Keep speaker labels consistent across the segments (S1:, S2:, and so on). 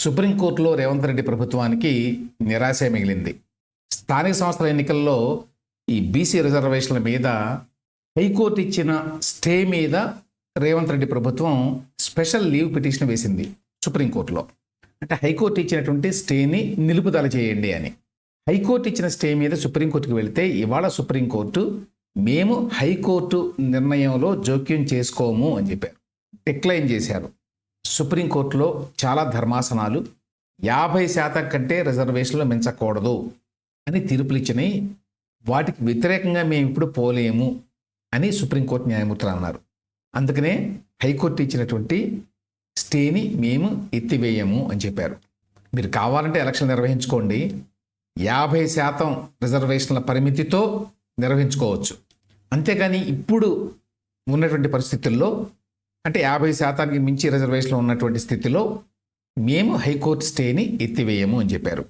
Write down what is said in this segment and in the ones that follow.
S1: సుప్రీంకోర్టులో రేవంత్ రెడ్డి ప్రభుత్వానికి నిరాశ మిగిలింది. స్థానిక సంస్థల ఎన్నికల్లో ఈ బీసీ రిజర్వేషన్ల మీద హైకోర్టు ఇచ్చిన స్టే మీద రేవంత్ రెడ్డి ప్రభుత్వం స్పెషల్ లీవ్ పిటిషన్ వేసింది సుప్రీంకోర్టులో. అంటే హైకోర్టు ఇచ్చినటువంటి స్టేని నిలుపుదల చేయండి అని. హైకోర్టు ఇచ్చిన స్టే మీద సుప్రీంకోర్టుకి వెళితే ఇవాళ సుప్రీంకోర్టు మేము హైకోర్టు నిర్ణయంలో జోక్యం చేసుకోము అని చెప్పారు. డిక్లైన్ చేశారు. సుప్రీంకోర్టులో చాలా ధర్మాసనాలు యాభై శాతం కంటే రిజర్వేషన్లు మించకూడదు అని తీర్పులు ఇచ్చినాయి. వాటికి వ్యతిరేకంగా మేము ఇప్పుడు పోలేము అని సుప్రీంకోర్టు న్యాయమూర్తులు అన్నారు. అందుకనే హైకోర్టు ఇచ్చినటువంటి స్టేని మేము ఎత్తివేయము అని చెప్పారు. మీరు కావాలంటే ఎలక్షన్ నిర్వహించుకోండి. యాభై శాతం రిజర్వేషన్ల పరిమితితో నిర్వహించుకోవచ్చు. అంతేగాని ఇప్పుడు ఉన్నటువంటి పరిస్థితుల్లో అంటే యాభై శాతానికి మించి రిజర్వేషన్లు ఉన్నటువంటి స్థితిలో మేము హైకోర్టు స్టేని ఎత్తివేయము అని చెప్పారు.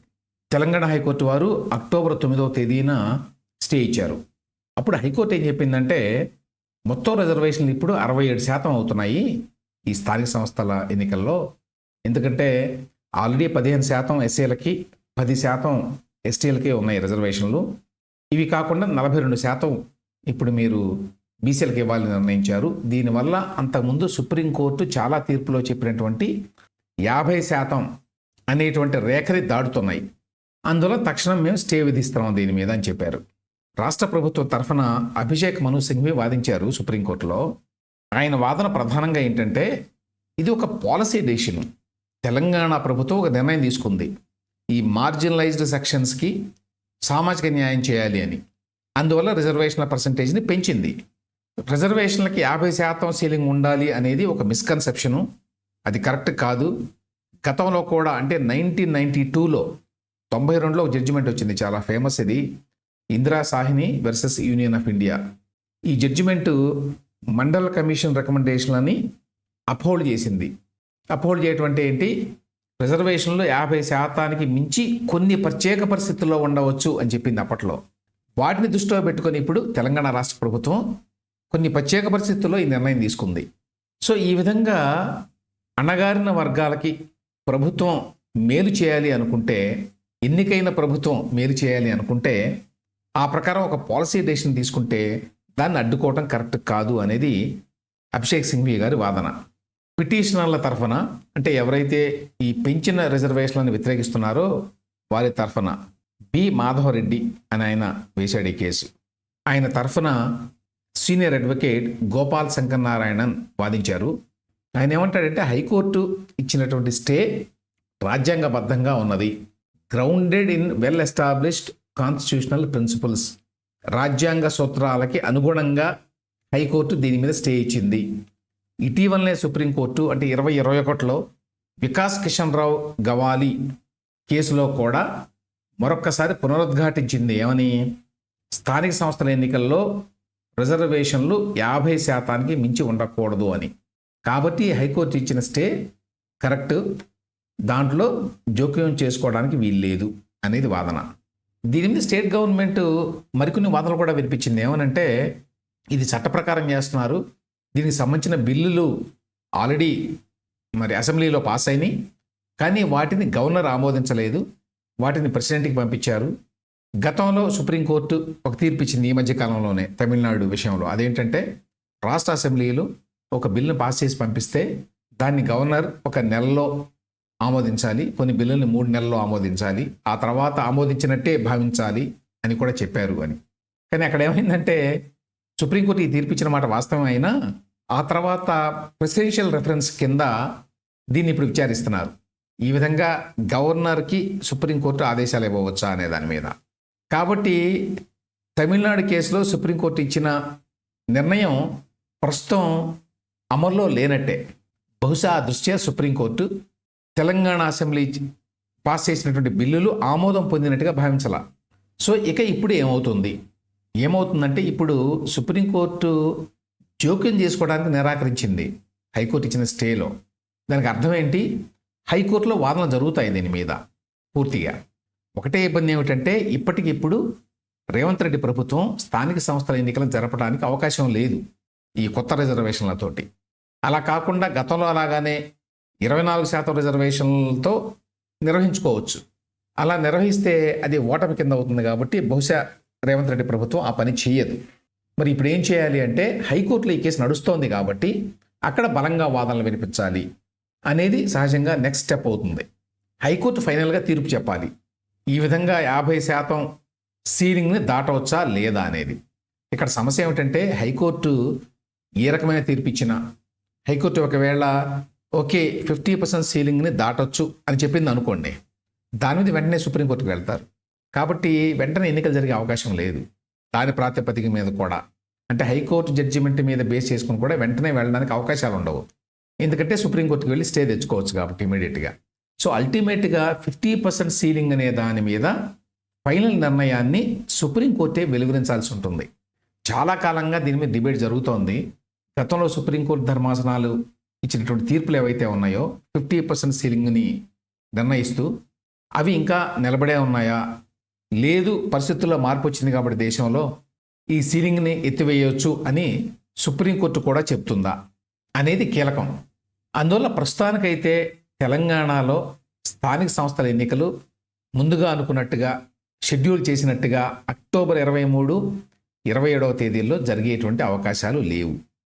S1: తెలంగాణ హైకోర్టు వారు అక్టోబర్ తొమ్మిదవ తేదీన స్టే ఇచ్చారు. అప్పుడు హైకోర్టు ఏం చెప్పిందంటే మొత్తం రిజర్వేషన్లు ఇప్పుడు అరవై ఏడు శాతం అవుతున్నాయి ఈ స్థానిక సంస్థల ఎన్నికల్లో. ఎందుకంటే ఆల్రెడీ పదిహేను శాతం ఎస్సీలకి పది శాతం ఎస్టీలకే ఉన్నాయి రిజర్వేషన్లు. ఇవి కాకుండా నలభై రెండు శాతం ఇప్పుడు మీరు బీసీలకు ఇవ్వాలని నిర్ణయించారు. దీనివల్ల అంతకుముందు సుప్రీంకోర్టు చాలా తీర్పులో చెప్పినటువంటి యాభై శాతం అనేటువంటి రేఖని దాడుతున్నాయి అందువల్ల తక్షణం మేము స్టే విధిస్తున్నాం దీని మీద అని చెప్పారు. రాష్ట్ర ప్రభుత్వం తరఫున అభిషేక్ మను సింఘ్వి వాదించారు సుప్రీంకోర్టులో ఆయన వాదన ప్రధానంగా ఏంటంటే ఇది ఒక పాలసీ డెసిషన్. తెలంగాణ ప్రభుత్వం ఒక నిర్ణయం తీసుకుంది. ఈ మార్జినలైజ్డ్ సెక్షన్స్కి సామాజిక న్యాయం చేయాలి అని. అందువల్ల రిజర్వేషన్ల పర్సంటేజ్ని పెంచింది. రిజర్వేషన్లకి యాభై శాతం సీలింగ్ ఉండాలి అనేది ఒక మిస్కన్సెప్షను అది కరెక్ట్ కాదు. గతంలో కూడా అంటే నైన్టీన్ నైంటీ టూలో తొంభై రెండులో ఒక జడ్జిమెంట్ వచ్చింది. చాలా ఫేమస్ ఇది. Indira Sawhney versus union of India ఈ జడ్జిమెంటు మండల కమిషన్ రికమెండేషన్లని అప్హోల్డ్ చేసింది. అప్హోల్డ్ చేయటం అంటే ఏంటి? రిజర్వేషన్లో యాభై శాతానికి మించి కొన్ని ప్రత్యేక పరిస్థితుల్లో ఉండవచ్చు అని చెప్పింది అప్పట్లో. వాటిని దృష్టిలో పెట్టుకొని ఇప్పుడు తెలంగాణ రాష్ట్ర ప్రభుత్వం కొన్ని ప్రత్యేక పరిస్థితుల్లో ఈ నిర్ణయం తీసుకుంది. సో ఈ విధంగా అణగారిన వర్గాలకి ప్రభుత్వం మేలు చేయాలి అనుకుంటే ఎన్నికైన ప్రభుత్వం మేలు చేయాలి అనుకుంటే ఆ ప్రకారం ఒక పాలసీ డెసిషన్ తీసుకుంటే దాన్ని అడ్డుకోవటం కరెక్ట్ కాదు అనేది అభిషేక్ సింఘ్వి గారి వాదన. పిటిషనర్ల తరఫున అంటే ఎవరైతే ఈ పెంచిన రిజర్వేషన్లను వ్యతిరేకిస్తున్నారో వారి తరఫున బి మాధవరెడ్డి అని ఆయన వేశాడు ఈ కేసు. ఆయన తరఫున సీనియర్ అడ్వకేట్ గోపాల్ శంకర్ నారాయణన్ వాదించారు. ఆయన ఏమంటాడంటే హైకోర్టు ఇచ్చినటువంటి స్టే రాజ్యాంగబద్ధంగా ఉన్నది. Grounded in well established constitutional principles. రాజ్యాంగ సూత్రాలకి అనుగుణంగా హైకోర్టు దీని మీద స్టే ఇచ్చింది. ఇటీవలనే సుప్రీంకోర్టు అంటే ఇరవై ఇరవై ఒకటిలో వికాస్ కిషన్ రావు గవాలి కేసులో కూడా మరొక్కసారి పునరుద్ఘాటించింది. ఏమని? స్థానిక సంస్థల ఎన్నికల్లో రిజర్వేషన్లు యాభై శాతానికి మించి ఉండకూడదు అని. కాబట్టి హైకోర్టు ఇచ్చిన స్టే కరెక్ట్. దాంట్లో జోక్యం చేసుకోవడానికి వీల్లేదు అనేది వాదన. దీని మీద స్టేట్ గవర్నమెంట్ మరికొన్ని వాదనలు కూడా వినిపించింది. ఏమనంటే ఇది చట్ట ప్రకారం చేస్తున్నారు. దీనికి సంబంధించిన బిల్లులు ఆల్రెడీ మరి అసెంబ్లీలో పాస్ అయినాయి. కానీ వాటిని గవర్నర్ ఆమోదించలేదు. వాటిని ప్రెసిడెంట్కి పంపించారు. గతంలో సుప్రీంకోర్టు ఒక తీర్పు ఇచ్చింది ఈ మధ్య కాలంలోనే తమిళనాడు విషయంలో. అదేంటంటే రాష్ట్ర అసెంబ్లీలు ఒక బిల్లును పాస్ చేసి పంపిస్తే దాన్ని గవర్నర్ ఒక నెలలో ఆమోదించాలి కొన్ని బిల్లుల్ని మూడు నెలల్లో ఆమోదించాలి ఆ తర్వాత ఆమోదించినట్టే భావించాలి అని కూడా చెప్పారు అని. కానీ అక్కడ ఏమైందంటే సుప్రీంకోర్టు ఈ తీర్పు ఇచ్చిన మాట వాస్తవం అయినా ఆ తర్వాత ప్రెసిడెన్షియల్ రెఫరెన్స్ కింద దీన్ని ఇప్పుడు విచారిస్తున్నారు. ఈ విధంగా గవర్నర్కి సుప్రీంకోర్టు ఆదేశాలు ఇవ్వవచ్చా అనే దాని మీద. కాబట్టి తమిళనాడు కేసులో సుప్రీంకోర్టు ఇచ్చిన నిర్ణయం ప్రస్తుతం అమల్లో లేనట్టే. బహుశా ఆ దృష్ట్యా సుప్రీంకోర్టు తెలంగాణ అసెంబ్లీ పాస్ చేసినటువంటి బిల్లులు ఆమోదం పొందినట్టుగా భావించాల. సో ఇక ఇప్పుడు ఏమవుతుంది? ఏమవుతుందంటే ఇప్పుడు సుప్రీంకోర్టు జోక్యం చేసుకోవడానికి నిరాకరించింది హైకోర్టు ఇచ్చిన స్టేలో. దానికి అర్థం ఏంటి? హైకోర్టులో వాదనలు జరుగుతాయి దీని మీద పూర్తిగా. ఒకటే ఇబ్బంది ఏమిటంటే ఇప్పటికిప్పుడు రేవంత్ రెడ్డి ప్రభుత్వం స్థానిక సంస్థల ఎన్నికలను జరపడానికి అవకాశం లేదు ఈ కొత్త రిజర్వేషన్లతోటి అలా కాకుండా గతంలో అలాగానే ఇరవై నాలుగు శాతం రిజర్వేషన్లతో నిర్వహించుకోవచ్చు. అలా నిర్వహిస్తే అది ఓటమి కింద అవుతుంది కాబట్టి బహుశా రేవంత్ రెడ్డి ప్రభుత్వం ఆ పని చేయదు. మరి ఇప్పుడు ఏం చేయాలి అంటే హైకోర్టులో ఈ కేసు నడుస్తోంది కాబట్టి అక్కడ బలంగా వాదనలు వినిపించాలి అనేది సహజంగా నెక్స్ట్ స్టెప్ అవుతుంది. హైకోర్టు ఫైనల్గా తీర్పు చెప్పాలి. ఈ విధంగా యాభై శాతం సీలింగ్ని దాటవచ్చా లేదా అనేది. ఇక్కడ సమస్య ఏమిటంటే హైకోర్టు ఏ రకమైన తీర్పిచ్చినా హైకోర్టు ఒకవేళ ఓకే ఫిఫ్టీ పర్సెంట్ సీలింగ్ని దాటొచ్చు అని చెప్పింది అనుకోండి దాని మీద వెంటనే సుప్రీంకోర్టుకు వెళ్తారు. కాబట్టి వెంటనే ఎన్నికలు జరిగే అవకాశం లేదు. దాని ప్రాతిపదిక మీద కూడా. అంటే హైకోర్టు జడ్జిమెంట్ మీద బేస్ చేసుకుని కూడా వెంటనే వెళ్ళడానికి అవకాశాలు ఉండవు ఎందుకంటే సుప్రీంకోర్టుకి వెళ్ళి స్టే తెచ్చుకోవచ్చు కాబట్టి ఇమీడియట్గా. సో అల్టిమేట్గా ఫిఫ్టీ పర్సెంట్ సీలింగ్ అనే దాని మీద ఫైనల్ నిర్ణయాన్ని సుప్రీంకోర్టే వెలువరించాల్సి ఉంటుంది. చాలా కాలంగా దీని మీద డిబేట్ జరుగుతోంది. గతంలో సుప్రీంకోర్టు ధర్మాసనాలు ఇచ్చినటువంటి తీర్పులు ఏవైతే ఉన్నాయో ఫిఫ్టీ పర్సెంట్ సీలింగ్ని నిర్ణయిస్తూ అవి ఇంకా నిలబడే ఉన్నాయా? లేదు పరిస్థితుల్లో మార్పు వచ్చింది కాబట్టి దేశంలో ఈ సీలింగ్ని ఎత్తివేయవచ్చు అని సుప్రీంకోర్టు కూడా చెప్తుందా? అనేది కీలకం. అందువల్ల ప్రస్తుతానికైతే తెలంగాణలో స్థానిక సంస్థల ఎన్నికలు ముందుగా అనుకున్నట్టుగా షెడ్యూల్ చేసినట్టుగా అక్టోబర్ ఇరవై మూడు ఇరవై ఏడవ తేదీల్లో జరిగేటువంటి అవకాశాలు లేవు.